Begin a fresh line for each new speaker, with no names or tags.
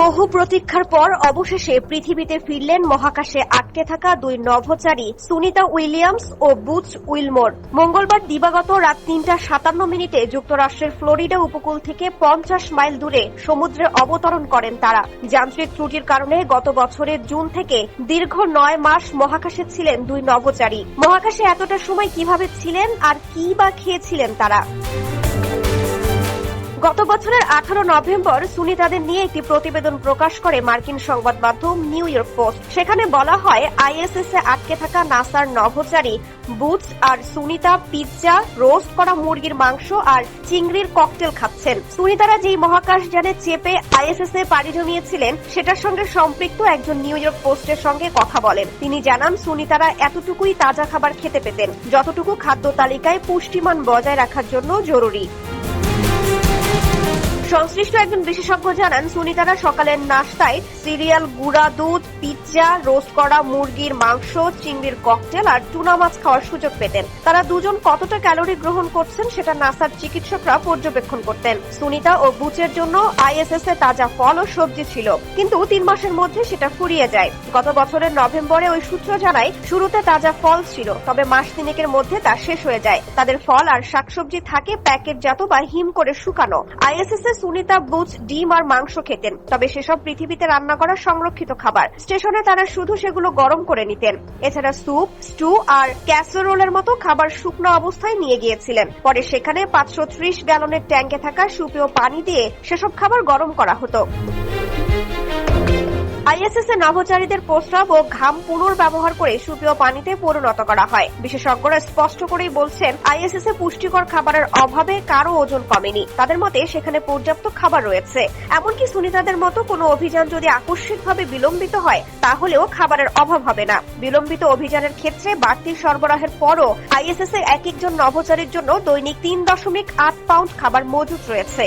বহু প্রতীক্ষার পর অবশেষে পৃথিবীতে ফিরলেন মহাকাশে আটকে থাকা দুই নভোচারী, সুনিতা উইলিয়ামস ও বুচ উইলমোর। মঙ্গলবার দিবাগত রাত তিনটা সাতান্ন মিনিটে যুক্তরাষ্ট্রের ফ্লোরিডা উপকূল থেকে পঞ্চাশ মাইল দূরে সমুদ্রে অবতরণ করেন তারা। যান্ত্রিক ত্রুটির কারণে গত বছরের জুন থেকে দীর্ঘ নয় মাস মহাকাশে ছিলেন দুই নভোচারী। মহাকাশে এতটা সময় কীভাবে ছিলেন আর কি বা খেয়েছিলেন তারা? গত বছরের আঠারো নভেম্বর সুনিতাদের নিয়ে একটি প্রতিবেদন প্রকাশ করে মার্কিন সংবাদ মাধ্যম নিউ ইয়র্ক পোস্ট। সেখানে বলা হয়, আইএসএস এ আটকে থাকা নাসার নভোচারী বুটস আর সুনিতা পিৎজা রোস্ট করা মুরগির মাংস আর চিংড়ির ককটেল খাচ্ছেন। সুনিতারা যেই মহাকাশ যানে চেপে আইএসএস এ পাড়ি জমিয়েছিলেন, সেটার সঙ্গে সম্পৃক্ত একজন নিউ ইয়র্ক পোস্টের সঙ্গে কথা বলেন। তিনি জানান, সুনিতারা এতটুকুই তাজা খাবার খেতে পেতেন। যতটুকু খাদ্য তালিকায় পুষ্টিমান বজায় রাখার জন্য জরুরি। সংশ্লিষ্ট একজন বিশেষজ্ঞ জানান, সুনিতারা সকালের নাস্তায় সিরিয়াল, গুঁড়া দুধ, পিৎজা, রোস্ট করা মুরগির মাংস, চিংড়ির ককটেল আর টুনা মাছ খাওয়ার সুযোগ পেতেন। তারা দুজন কতটা ক্যালোরি গ্রহণ করছেন সেটা নাসার চিকিৎসকরা পর্যবেক্ষণ করতেন। সুনিতা ও বুচের জন্য আইএসএস এ তাজা ফল ও সবজি ছিল, কিন্তু তিন মাসের মধ্যে সেটা ফুরিয়ে যায়। গত বছরের নভেম্বরে ওই সূত্র জানায়, শুরুতে তাজা ফল ছিল, তবে মাস তিনেকের মধ্যে তা শেষ হয়ে যায়। তাদের ফল আর শাকসবজি থাকে প্যাকেটজাত বা হিম করে শুকানো। আইএসএস এ সুনিতা বুচ ডিম আর মাংস খেতেন। তবে সেসব পৃথিবীতে রান্না করা সংরক্ষিত খাবার। স্টেশনে তারা শুধু সেগুলো গরম করে নিতেন। এছাড়া স্যুপ, স্টু আর ক্যাসেরোলের মতো খাবার শুকনো অবস্থায় নিয়ে গিয়েছিলেন। পরে সেখানে পাঁচশো ত্রিশ গ্যালনের ট্যাঙ্কে থাকা সুপেয় পানি দিয়ে সেসব খাবার গরম করা হতো। আইএসএস এ নভোচারীদের প্রস্রাব ও ঘাম পুনর্ব্যবহার করে সুপেয় পানিতে পরিণত করা হয়। বিশেষজ্ঞরা স্পষ্ট করেই বলছেন, আইএসএস এ পুষ্টিকর খাবারের অভাবে কারও ওজন কমেনি। তাদের মতে, সেখানে পর্যাপ্ত খাবার রয়েছে। এমনকি সুনিতাদের মতো কোনো অভিযান যদি আকস্মিকভাবে বিলম্বিত হয়, তাহলেও খাবারের অভাব হবে না। বিলম্বিত অভিযানের ক্ষেত্রে বাড়তি সরবরাহের পরও আইএসএস এর এক একজন নভোচারীর জন্য দৈনিক তিন দশমিক আট পাউন্ড খাবার মজুত রয়েছে।